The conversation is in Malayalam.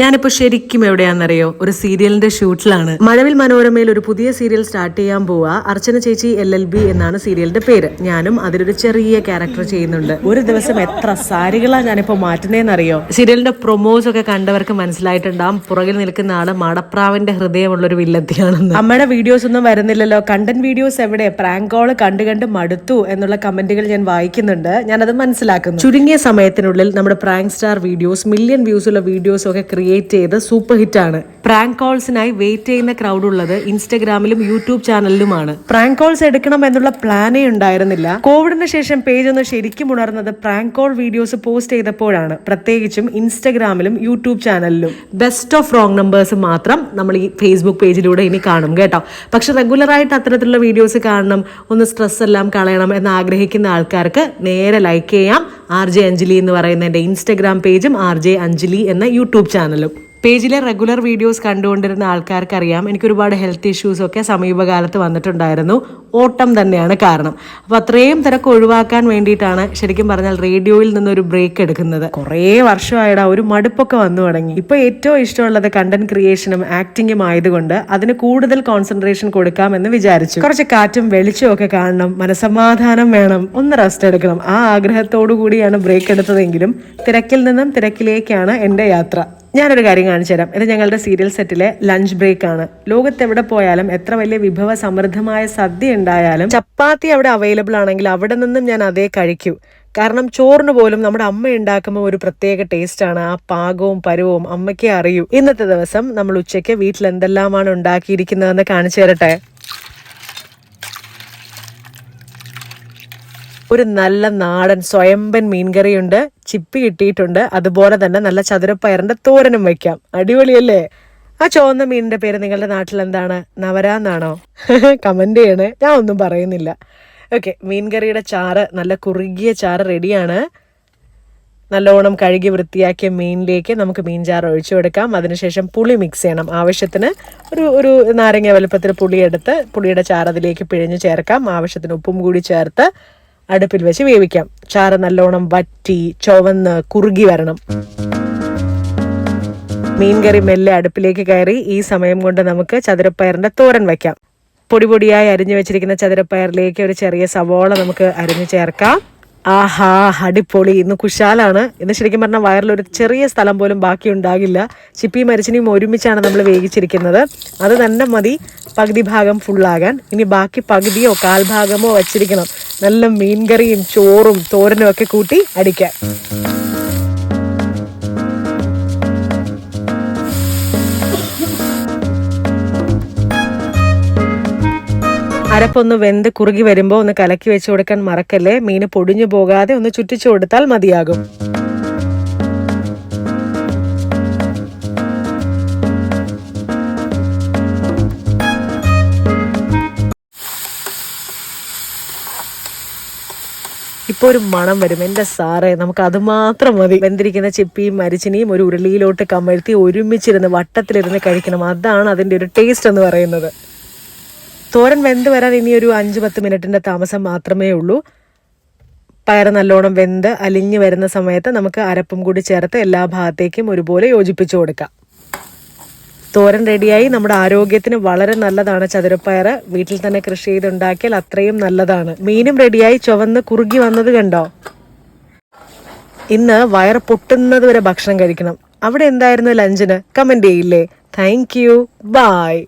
ഞാനിപ്പോ ശരിക്കും എവിടെയാണെന്നറിയോ? ഒരു സീരിയലിന്റെ ഷൂട്ടിലാണ്. മഴവിൽ മനോരമയിൽ ഒരു പുതിയ സീരിയൽ സ്റ്റാർട്ട് ചെയ്യാൻ പോവാ. അർച്ചന ചേച്ചി എൽ എൽ ബി എന്നാണ് സീരിയലിന്റെ പേര്. ഞാനും അതിലൊരു ചെറിയ ക്യാരക്ടർ ചെയ്യുന്നുണ്ട്. ഒരു ദിവസം എത്ര സാരികളാ ഞാനിപ്പോ മാറ്റുന്നതെന്നറിയോ സീരിയലിന്റെ പ്രൊമോസ് ഒക്കെ കണ്ടവർക്ക് മനസ്സിലായിട്ടുണ്ടാവും. പുറകിൽ നിൽക്കുന്ന ആൾ മടപ്രാവിന്റെ ഹൃദയമുള്ള ഒരു വില്ലത്തിയാണെന്ന് അമ്മയുടെ വീഡിയോസ് ഒന്നും വരുന്നില്ലല്ലോ. കണ്ടന്റ് വീഡിയോസ് എവിടെ? പ്രാങ്ക് കോൾ കണ്ട് കണ്ട് മടുത്തു എന്നുള്ള കമന്റുകൾ ഞാൻ വായിക്കുന്നുണ്ട്. ഞാനത് മനസ്സിലാക്കുന്നു. ചുരുങ്ങിയ സമയത്തിനുള്ളിൽ നമ്മുടെ പ്രാങ്ക് സ്റ്റാർ വീഡിയോസ് മില്യൺ വ്യൂസുള്ള വീഡിയോസ് ഒക്കെ ക്രിയേറ്റ് ചെയ്ത സൂപ്പർ ഹിറ്റാണ് പ്രാങ്ക് കോൾസിനായി വെയിറ്റ് ചെയ്യുന്ന ക്രൗഡ് ഉള്ളത് ഇൻസ്റ്റഗ്രാമിലും യൂട്യൂബ് ചാനലിലുമാണ് പ്രാങ്ക് കോൾസ് എടുക്കണം എന്നുള്ള പ്ലാനേ ഉണ്ടായിരുന്നില്ല. കോവിഡിന് ശേഷം പേജ് ഒന്ന് ശരിക്കും ഉണർന്നത് പ്രാങ്ക് കോൾ വീഡിയോസ് പോസ്റ്റ് ചെയ്തപ്പോഴാണ്. പ്രത്യേകിച്ചും ഇൻസ്റ്റഗ്രാമിലും യൂട്യൂബ് ചാനലിലും ബെസ്റ്റ് ഓഫ് റോങ് നമ്പേഴ്സ് മാത്രം നമ്മൾ ഈ ഫേസ്ബുക്ക് പേജിലൂടെ ഇനി കാണും കേട്ടോ. പക്ഷെ റെഗുലറായിട്ട് അത്തരത്തിലുള്ള വീഡിയോസ് കാണണം ഒന്ന് സ്ട്രെസ് എല്ലാം കളയണം എന്ന് ആഗ്രഹിക്കുന്ന ആൾക്കാർക്ക് നേരെ ലൈക്ക് ചെയ്യാം. ആർ ജെ അഞ്ജലി എന്ന് പറയുന്ന എന്റെ ഇൻസ്റ്റഗ്രാം പേജും ആർ ജെ അഞ്ജലി എന്ന യൂട്യൂബ് ചാനലും പേജിലെ റെഗുലർ വീഡിയോസ് കണ്ടുകൊണ്ടിരുന്ന ആൾക്കാർക്കറിയാം. എനിക്കൊരുപാട് ഹെൽത്ത് ഇഷ്യൂസൊക്കെ സമീപകാലത്ത് വന്നിട്ടുണ്ടായിരുന്നു. ഓട്ടം തന്നെയാണ് കാരണം. അപ്പോൾ അത്രയും തിരക്ക് ഒഴിവാക്കാൻ വേണ്ടിയിട്ടാണ് ശരിക്കും പറഞ്ഞാൽ റേഡിയോയിൽ നിന്നൊരു ബ്രേക്ക് എടുക്കുന്നത്. കുറേ വർഷമായിട്ട് ഒരു മടുപ്പൊക്കെ വന്നു തുടങ്ങി. ഇപ്പോൾ ഏറ്റവും ഇഷ്ടമുള്ളത് കണ്ടന്റ് ക്രിയേഷനും ആക്ടിങ്ങും ആയതുകൊണ്ട് അതിന് കൂടുതൽ കോൺസെൻട്രേഷൻ കൊടുക്കാമെന്ന് വിചാരിച്ചു. കുറച്ച് കാറ്റും വെളിച്ചവും ഒക്കെ കാണണം മനസമാധാനം വേണം ഒന്ന് റെസ്റ്റ് എടുക്കണം. ആ ആഗ്രഹത്തോടു കൂടിയാണ് ബ്രേക്ക് എടുത്തതെങ്കിലും തിരക്കിൽ നിന്നും തിരക്കിലേക്കാണ് എന്റെ യാത്ര. ഞാനൊരു കാര്യം കാണിച്ചു തരാം. ഇത് ഞങ്ങളുടെ സീരിയൽ സെറ്റിലെ ലഞ്ച് ബ്രേക്ക് ആണ്. ലോകത്ത് എവിടെ പോയാലും എത്ര വലിയ വിഭവ സമൃദ്ധമായ സദ്യ ഉണ്ടായാലും ചപ്പാത്തി അവിടെ അവൈലബിൾ ആണെങ്കിൽ അവിടെ നിന്നും ഞാൻ അതേ കഴിക്കൂ. കാരണം ചോറിന് പോലും നമ്മുടെ അമ്മ ഉണ്ടാക്കുമ്പോൾ ഒരു പ്രത്യേക ടേസ്റ്റ് ആണ്. ആ പാകവും പരുവവും അമ്മയ്ക്കേ അറിയൂ. ഇന്നത്തെ ദിവസം നമ്മൾ ഉച്ചയ്ക്ക് വീട്ടിൽ എന്തെല്ലാമാണ് ഉണ്ടാക്കിയിരിക്കുന്നതെന്ന് കാണിച്ചു തരട്ടെ? ഒരു നല്ല നാടൻ സ്വയംബൻ മീൻകറിയുണ്ട് ചിപ്പി കിട്ടിയിട്ടുണ്ട് അതുപോലെ തന്നെ നല്ല ചതുരപ്പയറിന്റെ തോരനും വയ്ക്കാം. അടിപൊളിയല്ലേ? ആ ചോന്ന മീനിന്റെ പേര് നിങ്ങളുടെ നാട്ടിൽ എന്താണ്? നവരാന്നാണോ? കമന്റ് ചെയ്യണേ. ഞാൻ ഒന്നും പറയുന്നില്ല. ഓക്കെ മീൻകറിയുടെ ചാറ് നല്ല കുറുകിയ ചാറ് റെഡിയാണ്. നല്ലോണം കഴുകി വൃത്തിയാക്കിയ മീനിലേക്ക് നമുക്ക് മീൻ ചാറ് ഒഴിച്ചു കൊടുക്കാം അതിനുശേഷം പുളി മിക്സ് ചെയ്യണം. ആവശ്യത്തിന് ഒരു ഒരു നാരങ്ങ വലുപ്പത്തിൽ പുളി എടുത്ത് പുളിയുടെ ചാറ് അതിലേക്ക് പിഴിഞ്ഞ് ചേർക്കാം. ആവശ്യത്തിന് ഉപ്പും കൂടി ചേർത്ത് അടുപ്പിൽ വെച്ച് വേവിക്കാം. ചാറ് നല്ലോണം വറ്റി ചുവന്ന് കുറുകി വരണം. മീൻകറി മെല്ലെ അടുപ്പിലേക്ക് കയറി ഈ സമയം കൊണ്ട് നമുക്ക് ചതുരപ്പയറിന്റെ തോരൻ വെക്കാം. പൊടി പൊടിയായി അരിഞ്ഞു വെച്ചിരിക്കുന്ന ചതുരപ്പയറിലേക്ക് ഒരു ചെറിയ സവോള നമുക്ക് അരിഞ്ഞു ചേർക്കാം. ആഹാ അടിപൊളി. ഇന്ന് കുശാലാണ്. ഇന്ന് ശരിക്കും പറഞ്ഞാൽ വയറിൽ ഒരു ചെറിയ സ്ഥലം പോലും ബാക്കി ഉണ്ടാകില്ല. ചിപ്പി മരിച്ചിനിയും ഒരുമിച്ചാണ് നമ്മൾ വേവിച്ചിരിക്കുന്നത്. അത് തന്നെ മതി. പകുതി ഭാഗം ഫുള്ളാകാൻ ഇനി ബാക്കി പകുതിയോ കാൽഭാഗമോ വച്ചിരിക്കണം. നല്ല മീൻകറിയും ചോറും തോരനും ഒക്കെ കൂട്ടി അടിക്കാൻ അരപ്പൊന്ന് വെന്ത് കുറുകി വരുമ്പോൾ ഒന്ന് കലക്കി വെച്ച് കൊടുക്കാൻ മറക്കല്ലേ? മീന് പൊടിഞ്ഞു പോകാതെ ഒന്ന് ചുറ്റിച്ചു കൊടുത്താൽ മതിയാകും. ഇപ്പൊ ഒരു മണം വരും. എന്റെ സാറേ നമുക്ക് അത് മാത്രം മതി. വെന്തിരിക്കുന്ന ചെപ്പിയും മരിച്ചിനിയും ഒരു ഉരുളിയിലോട്ട് കമഴ്ത്തി ഒരുമിച്ചിരുന്ന് വട്ടത്തിലിരുന്ന് കഴിക്കണം. അതാണ് അതിന്റെ ഒരു ടേസ്റ്റ് എന്ന് പറയുന്നത്. തോരൻ വെന്ത് വരാൻ ഇനി ഒരു അഞ്ച് പത്ത് മിനിറ്റിന്റെ താമസം മാത്രമേ ഉള്ളൂ. പയർ നല്ലോണം വെന്ത് അലിഞ്ഞു വരുന്ന സമയത്ത് നമുക്ക് അരപ്പും കൂടി ചേർത്ത് എല്ലാ ഭാഗത്തേക്കും ഒരുപോലെ യോജിപ്പിച്ചു കൊടുക്കാം. തോരൻ റെഡിയായി. നമ്മുടെ ആരോഗ്യത്തിന് വളരെ നല്ലതാണ് ചതുരപ്പയർ വീട്ടിൽ തന്നെ കൃഷി ചെയ്തുണ്ടാക്കിയാൽ അത്രയും നല്ലതാണ്. മീനും റെഡിയായി. ചുവന്ന് കുറുകി വന്നത് കണ്ടോ? ഇന്ന് വയർ പൊട്ടുന്നത് വരെ ഭക്ഷണം കഴിക്കണം. അവിടെ എന്തായിരുന്നു ലഞ്ചിന്? കമന്റ് ചെയ്യില്ലേ. Thank you by